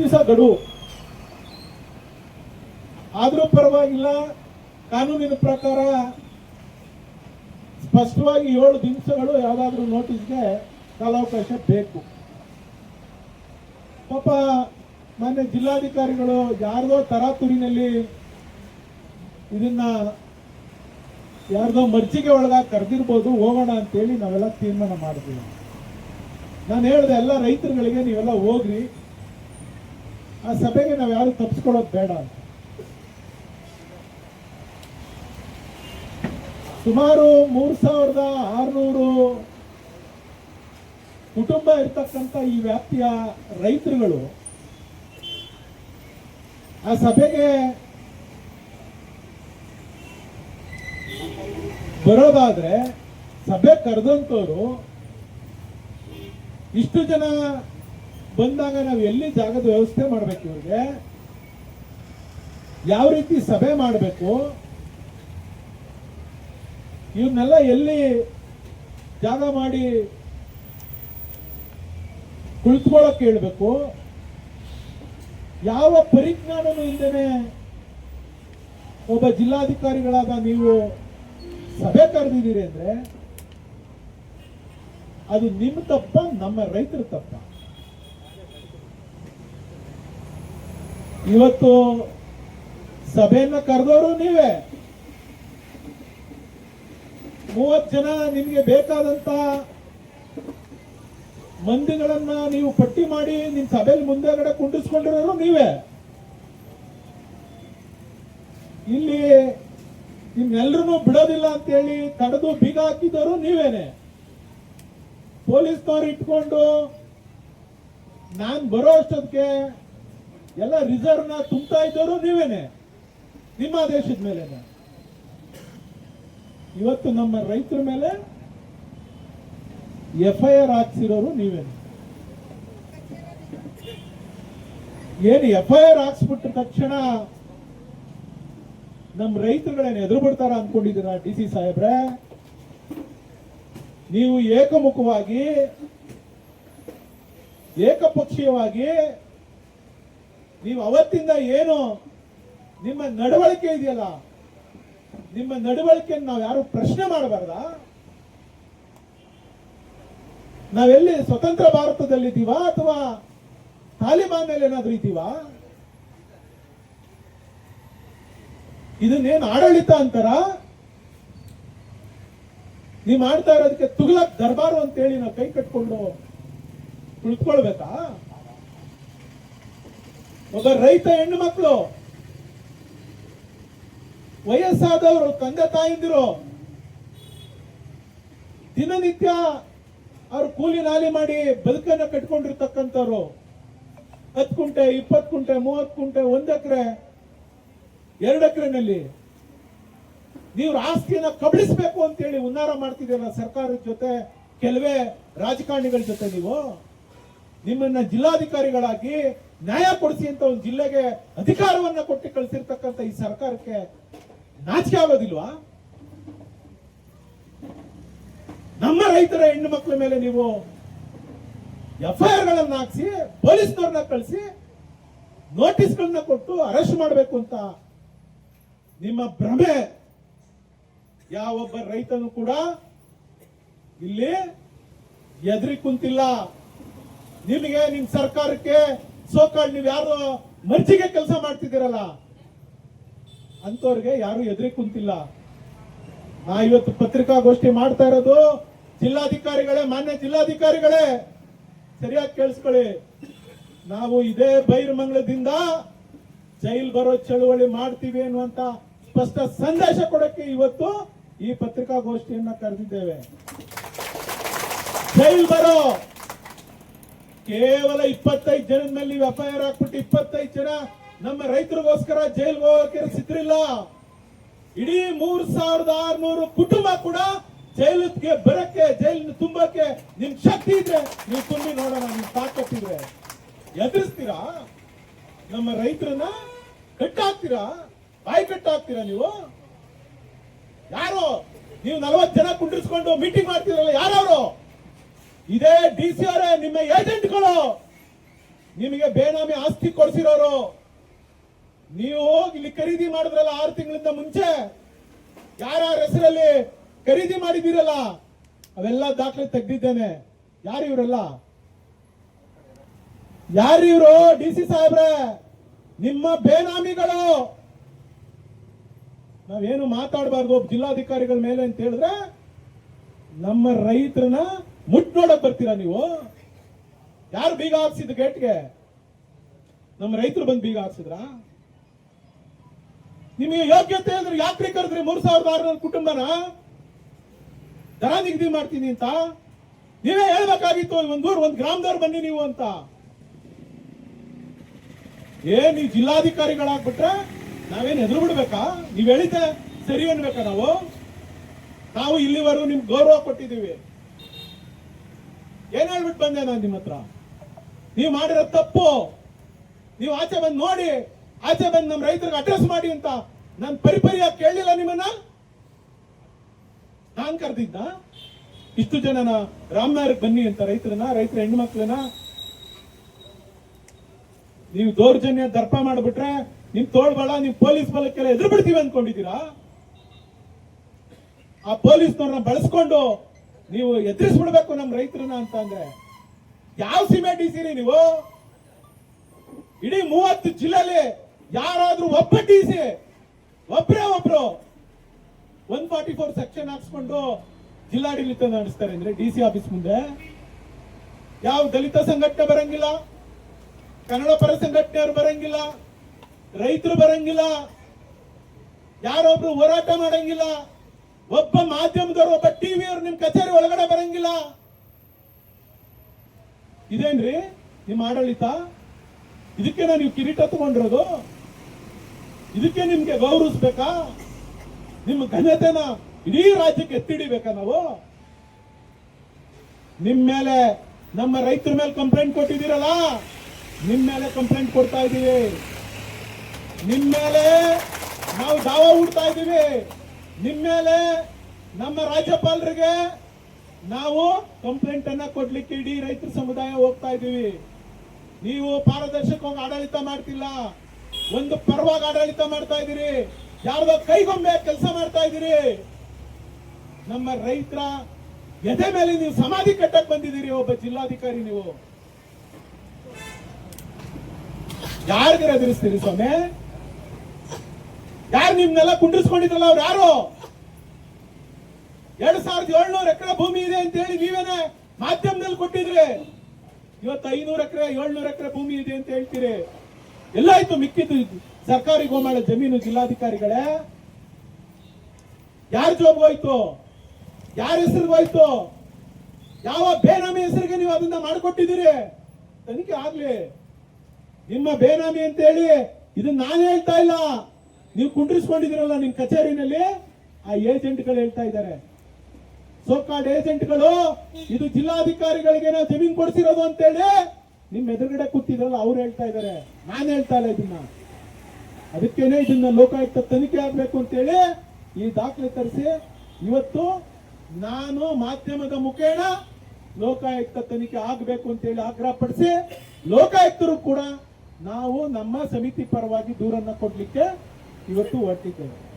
ದಿವಸ ಗಡುವು ಆದರೂ ಪರವಾಗಿಲ್ಲ, ಕಾನೂನಿನ ಪ್ರಕಾರ ಸ್ಪಷ್ಟವಾಗಿ ಏಳು ದಿವಸಗಳು ಯಾವುದಾದ್ರೂ ನೋಟಿಸ್ಗೆ ಕಾಲಾವಕಾಶ ಬೇಕು. ಪಾಪ ಮಾನ್ಯ ಜಿಲ್ಲಾಧಿಕಾರಿಗಳು ಯಾರ್ದೋ ತರಾತುರಿನಲ್ಲಿ ಇದನ್ನ ಯಾರ್ದೋ ಮರ್ಜಿಗೆ ಒಳಗಾಗಿ ಕರೆದಿರ್ಬೋದು, ಹೋಗೋಣ ಅಂತೇಳಿ ನಾವೆಲ್ಲ ತೀರ್ಮಾನ ಮಾಡಿದ್ವಿ. ನಾನು ಹೇಳಿದೆ, ಎಲ್ಲ ರೈತರುಗಳಿಗೆ ನೀವೆಲ್ಲ ಹೋಗ್ರಿ. ಆ ಸಭೆಗೆ ನಾವು ಯಾರು ತಪ್ಪಿಸ್ಕೊಳ್ಳೋದು ಬೇಡ ಸುಮಾರು ಮೂರ್ ಸಾವಿರದ ಆರ್ನೂರು ಕುಟುಂಬ ಇರ್ತಕ್ಕಂಥ ಈ ವ್ಯಾಪ್ತಿಯ ರೈತರುಗಳು ಆ ಸಭೆಗೆ ಬರೋದಾದ್ರೆ ಸಭೆ ಕರೆದಂತವ್ರು ಇಷ್ಟು ಜನ ಬಂದಾಗ ನಾವು ಎಲ್ಲಿ ಜಾಗದ ವ್ಯವಸ್ಥೆ ಮಾಡ್ಬೇಕು ಇವ್ರಿಗೆ? ಯಾವ ರೀತಿ ಸಭೆ ಮಾಡಬೇಕು? ಇವನ್ನೆಲ್ಲ ಎಲ್ಲಿ ಜಾಗ ಮಾಡಿ ಕುಳಿತುಕೊಳ್ಳೋಕೆ ಹೇಳ್ಬೇಕು? ಯಾವ ಪರಿಜ್ಞಾನನೂ ಇಲ್ಲದೇನೆ ಒಬ್ಬ ಜಿಲ್ಲಾಧಿಕಾರಿಗಳಾದ ನೀವು ಸಭೆ ಕರೆದಿದ್ದೀರಿ ಅಂದ್ರೆ ಅದು ನಿಮ್ಮ ತಪ್ಪ, ನಮ್ಮ ರೈತರ ತಪ್ಪ. ಇವತ್ತು ಸಭೆಯನ್ನ ಕರೆದವರು ನೀವೇ. ಮೂವತ್ತು ಜನ ನಿಮಗೆ ಬೇಕಾದಂತ ಮಂದಿಗಳನ್ನ ನೀವು ಪಟ್ಟಿ ಮಾಡಿ ನಿಮ್ ಸಭೆಯಲ್ಲಿ ಮುಂದೆಗಡೆ ಕುಂಡಿಸ್ಕೊಂಡಿರೋರು ನೀವೇ. ಇಲ್ಲಿ ನಿಮ್ಮೆಲ್ಲರೂ ಬಿಡೋದಿಲ್ಲ ಅಂತೇಳಿ ತಡೆದು ಬೀಗ ಹಾಕಿದವರು ನೀವೇನೆ. ಪೊಲೀಸ್ನವ್ರು ಇಟ್ಕೊಂಡು ನಾನು ಬರೋ ಅಷ್ಟೊತ್ತಿಗೆ ಎಲ್ಲ ರಿಸರ್ವ್ನ ತುಂಬ್ತಾ ಇದ್ದವರು ನೀವೇನೆ. ನಿಮ್ಮ ದೇಶದ ಮೇಲೆ ಇವತ್ತು ನಮ್ಮ ರೈತರ ಮೇಲೆ ಎಫ್ ಐ ಆರ್ ಹಾಕ್ಸಿರೋರು ನೀವೇನೆ. ಏನು ಎಫ್ ಐ ಹಾಕ್ಸ್ಬಿಟ್ಟ ತಕ್ಷಣ ನಮ್ಮ ರೈತರುಗಳೇನು ಎದುರು ಬಿಡ್ತಾರ ಅನ್ಕೊಂಡಿದ್ದೀರಾ ಡಿ ಸಿ ಸಾಹೇಬ್ರೆ? ನೀವು ಏಕಮುಖವಾಗಿ, ಏಕಪಕ್ಷೀಯವಾಗಿ ನೀವು ಅವತ್ತಿಂದ ಏನು ನಿಮ್ಮ ನಡವಳಿಕೆ ಇದೆಯಲ್ಲ? ನಿಮ್ಮ ನಡವಳಿಕೆಯನ್ನು ನಾವು ಯಾರು ಪ್ರಶ್ನೆ ಮಾಡಬಾರ್ದ? ನಾವೆಲ್ಲಿ ಸ್ವತಂತ್ರ ಭಾರತದಲ್ಲಿದ್ದೀವಾ ಅಥವಾ ತಾಲಿಬಾನ್ ಏನಾದ್ರೂ ಇದ್ದೀವಾ? ಇದನ್ನೇನು ಆಡಳಿತ ಅಂತಾರ? ನೀವು ಮಾಡ್ತಾ ಇರೋದಕ್ಕೆ ತುಗ್ಲಕ್ ದರ್ಬಾರು ಅಂತೇಳಿ ನಾವು ಕೈ ಕಟ್ಕೊಂಡು ಕುಳಿತುಕೊಳ್ಬೇಕಾ? ಒಬ್ಬ ರೈತ ಹೆಣ್ಣು ಮಕ್ಕಳು, ವಯಸ್ಸಾದವರು, ತಂದೆ ತಾಯಿಂದಿರು, ದಿನನಿತ್ಯ ಅವ್ರು ಕೂಲಿ ನಾಲಿ ಮಾಡಿ ಬದುಕನ್ನು ಕಟ್ಕೊಂಡಿರ್ತಕ್ಕಂಥವ್ರು, ಹತ್ತು ಕುಂಟೆ, ಇಪ್ಪತ್ತು ಕುಂಟೆ, ಮೂವತ್ತು ಕುಂಟೆ, ಒಂದು ಎಕರೆ, ಎರಡು ಎಕರೆನಲ್ಲಿ ನೀವು ಆಸ್ತಿಯನ್ನ ಕಬಳಿಸ್ಬೇಕು ಅಂತೇಳಿ ಉನ್ನಾರ ಮಾಡ್ತಿದ್ದೀರಲ್ಲ ಸರ್ಕಾರದ ಜೊತೆ, ಕೆಲವೇ ರಾಜಕಾರಣಿಗಳ ಜೊತೆ ನೀವು, ನಿಮ್ಮನ್ನ ಜಿಲ್ಲಾಧಿಕಾರಿಗಳಾಗಿ ನ್ಯಾಯ ಕೊಡಿಸಿ ಅಂತ ಒಂದು ಜಿಲ್ಲೆಗೆ ಅಧಿಕಾರವನ್ನ ಕೊಟ್ಟು ಕಳಿಸಿರ್ತಕ್ಕಂಥ ಈ ಸರ್ಕಾರಕ್ಕೆ ನಾಚಿಕೆ ಆಗೋದಿಲ್ವಾ? ನಮ್ಮ ರೈತರ ಹೆಣ್ಣು ಮಕ್ಕಳ ಮೇಲೆ ನೀವು ಎಫ್ಐಆರ್ ಗಳನ್ನ ಹಾಕ್ಸಿ, ಪೊಲೀಸ್ನವ್ರನ್ನ ಕಳಿಸಿ, ನೋಟಿಸ್ಗಳನ್ನ ಕೊಟ್ಟು ಅರೆಸ್ಟ್ ಮಾಡಬೇಕು ಅಂತ ನಿಮ್ಮ ಭ್ರಮೆ. ಯಾವೊಬ್ಬ ರೈತನು ಕೂಡ ಇಲ್ಲಿ ಎದುರಿ ಕುಂತಿಲ್ಲ. ನಿಮಗೆ ನಿಮ್ ಸರ್ಕಾರಕ್ಕೆ ಸೋಕಾಳ್, ನೀವು ಯಾರು ಮರ್ಜಿಗೆ ಕೆಲಸ ಮಾಡ್ತಿದ್ದೀರಲ್ಲ ಅಂತವ್ರಿಗೆ ಯಾರು ಎದುರಿ ಕುಂತಿಲ್ಲ. ನಾ ಇವತ್ತು ಪತ್ರಿಕಾಗೋಷ್ಠಿ ಮಾಡ್ತಾ ಇರೋದು ಜಿಲ್ಲಾಧಿಕಾರಿಗಳೇ, ಮಾನ್ಯ ಜಿಲ್ಲಾಧಿಕಾರಿಗಳೇ, ಸರಿಯಾಗಿ ಕೇಳಿಸ್ಕೊಳ್ಳಿ. ನಾವು ಇದೇ ಬೈರ್ಮಂಗಳದಿಂದ ಜೈಲ್ ಬರೋ ಚಳುವಳಿ ಮಾಡ್ತೀವಿ ಅನ್ನುವಂತ ಸ್ಪಷ್ಟ ಸಂದೇಶ ಕೊಡಕ್ಕೆ ಇವತ್ತು ಈ ಪತ್ರಿಕಾಗೋಷ್ಠಿಯನ್ನ ಕರೆದಿದ್ದೇವೆ. ಜೈಲ್ ಬರೋ ಕೇವಲ ಇಪ್ಪತ್ತೈದು ಜನದ ಮೇಲೆ ನೀವು ಎಫ್ ಐ ಆರ್ ಹಾಕ್ಬಿಟ್ಟು ಇಪ್ಪತ್ತೈದು ಜನ ನಮ್ಮ ರೈತರಿಗೋಸ್ಕರ ಜೈಲ್ ಹೋಗಕ್ಕೆ ಸಿದ್ರಿಲ್ಲ ಇಡೀ ಮೂರ್ ಸಾವಿರದ ಆರ್ನೂರು ಕುಟುಂಬ ಕೂಡ ಜೈಲಿಗೆ ಬರಕ್ಕೆ, ಜೈಲಿನ ತುಂಬಕ್ಕೆ ನಿಮ್ ಶಕ್ತಿ ಇದ್ರೆ ನೀವು ತುಂಬಿ ನೋಡೋಣ ನಿಮ್ ತಾಕತ್ತಿದ್ರೆ ಎದುರಿಸ್ತೀರಾ? ನಮ್ಮ ರೈತರನ್ನ ಕಟ್ಟಾಕ್ತೀರಾ? ಬಾಯಿ ಕಟ್ಟಾಕ್ತೀರಾ ನೀವು? ಯಾರು? ನೀವು ನಲವತ್ತು ಜನ ಕುಂಡ್ರಿಸ್ಕೊಂಡು ಮೀಟಿಂಗ್ ಮಾಡ್ತೀರಲ್ಲ ಯಾರವರು? ಇದೇ ಡಿ ಸಿ ಅವರೇ, ನಿಮ್ಮ ಏಜೆಂಟ್ಗಳು. ನಿಮಗೆ ಬೇನಾಮಿ ಆಸ್ತಿ ಕೊಡಿಸಿರೋರು. ನೀವು ಹೋಗಿ ಇಲ್ಲಿ ಖರೀದಿ ಮಾಡಿದ್ರಲ್ಲ ಆರು ತಿಂಗಳಿಂದ ಮುಂಚೆ? ಯಾರ್ಯಾರ ಹೆಸರಲ್ಲಿ ಖರೀದಿ ಮಾಡಿದಿರಲ್ಲ ಅವೆಲ್ಲ ದಾಖಲೆ ತೆಗೆದಿದ್ದೇನೆ. ಯಾರು ಇವರೆಲ್ಲ? ಯಾರು ಡಿ ಸಿ ಸಾಹೇಬ್ರೆ, ನಿಮ್ಮ ಬೇನಾಮಿಗಳು. ನಾವೇನು ಮಾತಾಡಬಾರ್ದು ಜಿಲ್ಲಾಧಿಕಾರಿಗಳ ಮೇಲೆ ಅಂತ ಹೇಳಿದ್ರೆ ನಮ್ಮ ರೈತರನ್ನ ಮುಟ್ ನೋಡಕ್ ಬರ್ತೀರಾ ನೀವು? ಯಾರು ಬೀಗ ಹಾಕ್ಸಿದ್ ಗೇಟ್ಗೆ? ನಮ್ಮ ರೈತರು ಬಂದು ಬೀಗ ಹಾಕ್ಸಿದ್ರ? ನಿಮಗೆ ಯೋಗ್ಯತೆ ಅಂದ್ರೆ ಯಾಕ್ರಿ ಕರೆದ್ರಿ ಮೂರ್ ಸಾವಿರದ ಆರುನೂರು ಕುಟುಂಬನ? ದರ ನಿಗದಿ ಮಾಡ್ತೀನಿ ಅಂತ? ನೀವೇ ಹೇಳ್ಬೇಕಾಗಿತ್ತು ಒಂದೂರು ಒಂದ್ ಗ್ರಾಮದವ್ರು ಬನ್ನಿ ನೀವು ಅಂತ. ಏ ನೀವು ಜಿಲ್ಲಾಧಿಕಾರಿಗಳಾಗ್ಬಿಟ್ರೆ ನಾವೇನು ಹೆದರು ಬಿಡ್ಬೇಕಾ? ನೀವ್ ಹೇಳಿದ್ದೆ ಸರಿ ಅನ್ಬೇಕಾ ನಾವು? ನಾವು ಇಲ್ಲಿವರೆಗೂ ನಿಮ್ಗೆ ಗೌರವ ಕೊಟ್ಟಿದ್ದೀವಿ. ಏನ್ ಹೇಳ್ಬಿಟ್ಟು ಬಂದೆ ನಾನು ನಿಮ್ಮ ಹತ್ರ? ನೀವು ಮಾಡಿರೋ ತಪ್ಪು. ನೀವು ಆಚೆ ಬಂದು ನೋಡಿ, ಆಚೆ ಬಂದು ನಮ್ಮ ರೈತರಿಗೆ ಅಡ್ರೆಸ್ ಮಾಡಿ ಅಂತ. ನಾನು ಪರಿಪರಿಯಾಗಿ ಕೇಳಲಿಲ್ಲ ನಿಮ್ಮನ್ನ? ನಾನ್ ಕರೆದಿದ್ದ? ಇಷ್ಟು ಜನನ ರಾಮನಗರಕ್ಕೆ ಬನ್ನಿ ಅಂತ ರೈತರನ್ನ, ರೈತರ ಹೆಣ್ಮಕ್ಳನ್ನ. ನೀವು ದೌರ್ಜನ್ಯ ದರ್ಪ ಮಾಡಿಬಿಟ್ರೆ, ನಿಮ್ ತೋಳ್ಬಳ ನಿಮ್ ಪೊಲೀಸ್ ಬಲಕ್ಕೆಲ್ಲ ಎದುರು ಬಿಡ್ತೀವಿ ಅನ್ಕೊಂಡಿದ್ದೀರಾ ಆ ಪೊಲೀಸ್ನವ್ರನ್ನ ಬಳಸ್ಕೊಂಡು ನೀವು ಎದುರಿಸ್ಬಿಡ್ಬೇಕು ನಮ್ಮ ರೈತರನ್ನ ಅಂತ ಅಂದ್ರೆ, ಯಾವ ಸೀಮೆ ಡಿಸಿರಿ ನೀವು? ಇಡೀ ಮೂವತ್ತು ಜಿಲ್ಲೆಲಿ ಯಾರಾದ್ರೂ ಒಬ್ಬ ಡಿಸಿ ಒಬ್ರೇ ಒಬ್ರು ಒನ್ ಫಾರ್ಟಿ ಫೋರ್ ಸೆಕ್ಷನ್ ಹಾಕ್ಸ್ಕೊಂಡು ಜಿಲ್ಲಾಡಳಿತ ನಡೆಸ್ತಾರೆ ಅಂದ್ರೆ ಡಿ ಸಿ ಆಫೀಸ್ ಮುಂದೆ. ಯಾವ ದಲಿತ ಸಂಘಟನೆ ಬರಂಗಿಲ್ಲ, ಕನ್ನಡ ಪರ ಸಂಘಟನೆಯವರು ಬರಂಗಿಲ್ಲ, ರೈತರು ಬರಂಗಿಲ್ಲ, ಯಾರೊಬ್ರು ಹೋರಾಟ ಮಾಡಂಗಿಲ್ಲ ಒಬ್ಬ ಮಾಧ್ಯಮದವರು, ಒಬ್ಬ ಟಿವಿಯವರು ನಿಮ್ ಕಚೇರಿ ಒಳಗಡೆ ಬರಂಗಿಲ್ಲ. ಇದೇನ್ರಿ? ನಿಮ್ಮ ಆಡಳಿತ? ಇದಕ್ಕೆ ನೀವು ಕಿರೀಟ ತಗೊಂಡಿರೋದು? ಇದಕ್ಕೆ ನಿಮ್ಗೆ ಗೌರವಿಸ್ಬೇಕಾ? ನಿಮ್ಮ ಘನತೆನ ಇಡೀ ರಾಜ್ಯಕ್ಕೆ ಎತ್ತಿಡಿಬೇಕಾ ನಾವು? ನಿಮ್ ಮೇಲೆ ನಮ್ಮ ರೈತರ ಮೇಲೆ ಕಂಪ್ಲೇಂಟ್ ಕೊಟ್ಟಿದ್ದೀರಲ್ಲ? ನಿಮ್ ಮೇಲೆ ಕಂಪ್ಲೇಂಟ್ ಕೊಡ್ತಾ ಇದ್ದೀವಿ ನಿಮ್ ಮೇಲೆ ನಾವು ದಾವ ಹುಡ್ತಾ ಇದ್ದೀವಿ ನಿಮ್ ಮೇಲೆ ನಮ್ಮ ರಾಜ್ಯಪಾಲರಿಗೆ ನಾವು ಕಂಪ್ಲೇಂಟ್ ಅನ್ನ ಕೊಡ್ಲಿಕ್ಕೆ ಇಡೀ ರೈತರ ಸಮುದಾಯ ಹೋಗ್ತಾ ಇದ್ದೀವಿ. ನೀವು ಪಾರದರ್ಶಕವಾಗಿ ಆಡಳಿತ ಮಾಡ್ತಿಲ್ಲ. ಒಂದು ಪರವಾಗಿ ಆಡಳಿತ ಮಾಡ್ತಾ ಇದ್ದೀರಿ. ಯಾರ್ದೋ ಕೈಗೊಂಬೆ ಕೆಲಸ ಮಾಡ್ತಾ ಇದ್ದೀರಿ. ನಮ್ಮ ರೈತರ ಎದೆ ಮೇಲೆ ನೀವು ಸಮಾಧಿ ಕಟ್ಟಕ್ ಬಂದಿದ್ದೀರಿ, ಒಬ್ಬ ಜಿಲ್ಲಾಧಿಕಾರಿ ನೀವು. ಯಾರಿಗೆ ಎದುರಿಸ್ತೀರಿ ಸ್ವಾಮಿ? ನಿಮ್ನೆಲ್ಲ ಕುಂಡ್ರಿಸ್ಕೊಂಡಿದ್ರಲ್ಲ ಅವ್ರು ಯಾರು? ಎರಡ್ ಸಾವಿರದ ಏಳ್ನೂರು ಎಕರೆ ಭೂಮಿ ಇದೆ ಅಂತ ಹೇಳಿ ನೀವೇನೆ ಮಾಧ್ಯಮದಲ್ಲಿ ಕೊಟ್ಟಿದ್ರಿ? ಇವತ್ತು ಐನೂರು ಎಕರೆ, ಏಳ್ನೂರು ಎಕರೆ ಭೂಮಿ ಇದೆ ಅಂತ ಹೇಳ್ತೀರಿ. ಎಲ್ಲ ಆಯ್ತು, ಮಿಕ್ಕಿದ್ದು ಸರ್ಕಾರಿ ಗೋಮಾಳ ಜಮೀನು ಜಿಲ್ಲಾಧಿಕಾರಿಗಳೇ. ಯಾರ ಜಾಬ್ ಹೋಯ್ತು? ಯಾರ ಹೆಸರು ಹೋಯ್ತು? ಯಾವ ಬೇನಾಮಿ ಹೆಸರಿಗೆ ನೀವು ಅದನ್ನ ಮಾಡಿಕೊಟ್ಟಿದ್ದೀರಿ? ತನಿಖೆ ಆಗ್ಲಿ. ನಿಮ್ಮ ಬೇನಾಮಿ ಅಂತ ಹೇಳಿ ಇದನ್ನ ನಾನು ಹೇಳ್ತಾ ಇಲ್ಲ. ನೀವು ಕುಂಡ್ರಿಸ್ಕೊಂಡಿದ್ದೀರಲ್ಲ ನಿಮ್ ಕಚೇರಿನಲ್ಲಿ? ಆ ಏಜೆಂಟ್ಗಳು ಹೇಳ್ತಾ ಇದ್ದಾರೆ. ಸೋಕಾಡ್ ಏಜೆಂಟ್ಗಳು, ಇದು ಜಿಲ್ಲಾಧಿಕಾರಿಗಳಿಗೆ ನಾವು ಜಮೀನ್ ಕೊಡ್ಸಿರೋದು ಅಂತೇಳಿ ನಿಮ್ ಎದುರುಗಡೆ ಕೂತಿದ್ರಲ್ಲ, ಅವ್ರು ಹೇಳ್ತಾ ಇದ್ದಾರೆ. ನಾನು ಹೇಳ್ತಾ ಇಲ್ಲ ಇದನ್ನ. ಅದಕ್ಕೇನೆ ಇದನ್ನ ಲೋಕಾಯುಕ್ತ ತನಿಖೆ ಆಗ್ಬೇಕು ಅಂತೇಳಿ ಈ ದಾಖಲೆ ತರಿಸಿ, ಇವತ್ತು ನಾನು ಮಾಧ್ಯಮದ ಮುಖೇಣ ಲೋಕಾಯುಕ್ತ ತನಿಖೆ ಆಗಬೇಕು ಅಂತೇಳಿ ಆಗ್ರಹ ಪಡಿಸಿ ಲೋಕಾಯುಕ್ತರು ಕೂಡ ನಾವು ನಮ್ಮ ಸಮಿತಿ ಪರವಾಗಿ ದೂರನ್ನ ಕೊಡ್ಲಿಕ್ಕೆ ಇವತ್ತು ಹೊರಟಿದ್ದೇವೆ